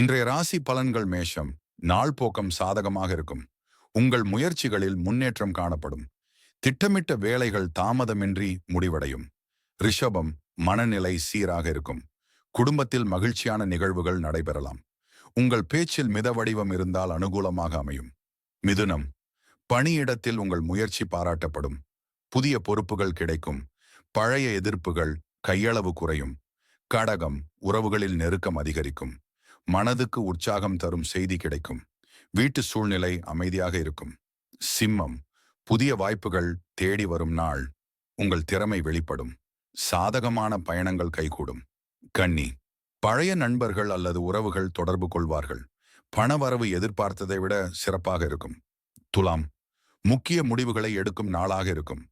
இன்றைய ராசி பலன்கள் மேஷம். நாள் போக்கம் சாதகமாக இருக்கும். உங்கள் முயற்சிகளில் முன்னேற்றம் காணப்படும். திட்டமிட்ட வேலைகள் தாமதமின்றி முடிவடையும். ரிஷபம் மனநிலை சீராக இருக்கும். குடும்பத்தில் மகிழ்ச்சியான நிகழ்வுகள் நடைபெறலாம். உங்கள் பேச்சில் மித வடிவம் இருந்தால் அனுகூலமாக அமையும். மிதுனம். பணியிடத்தில் உங்கள் முயற்சி பாராட்டப்படும். புதிய பொறுப்புகள் கிடைக்கும். பழைய எதிர்ப்புகள் கையளவு குறையும். கடகம் உறவுகளில் நெருக்கம் அதிகரிக்கும். மனதுக்கு உற்சாகம் தரும் செய்தி கிடைக்கும். வீட்டு சூழ்நிலை அமைதியாக இருக்கும். சிம்மம் புதிய வாய்ப்புகள் தேடி வரும் நாள் உங்கள் திறமை வெளிப்படும். சாதகமான பயணங்கள் கைகூடும். கன்னி பழைய நண்பர்கள் அல்லது உறவுகள் தொடர்பு கொள்வார்கள். பணவரவு எதிர்பார்த்ததை விட சிறப்பாக இருக்கும். துலாம் முக்கிய முடிவுகளை எடுக்கும் நாளாக இருக்கும்.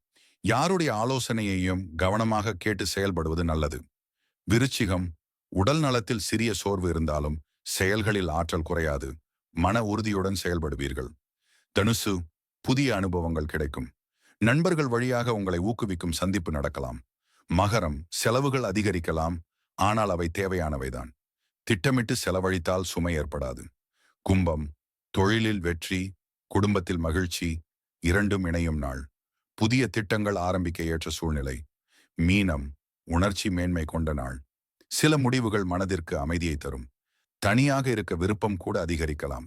யாருடைய ஆலோசனையையும் கவனமாக கேட்டு செயல்படுவது நல்லது. விருச்சிகம் உடல் நலத்தில் சிறிய சோர்வு இருந்தாலும் செயல்களில் ஆற்றல் குறையாது. மன உறுதியுடன் செயல்படுவீர்கள். தனுசு புதிய அனுபவங்கள் கிடைக்கும். நண்பர்கள் வழியாக உங்களை ஊக்குவிக்கும் சந்திப்பு நடக்கலாம். மகரம் செலவுகள் அதிகரிக்கலாம். ஆனால் அவை தேவையானவைதான். திட்டமிட்டு செலவழித்தால் சுமை ஏற்படாது. கும்பம் தொழிலில் வெற்றி குடும்பத்தில் மகிழ்ச்சி இரண்டும் இணையும் நாள். புதிய திட்டங்கள் ஆரம்பிக்க ஏற்ற சூழ்நிலை. மீனம் உணர்ச்சி மேன்மை கொண்ட நாள். சில முடிவுகள் மனதிற்கு அமைதியை தரும். தனியாக இருக்க விருப்பம் கூட அதிகரிக்கலாம்.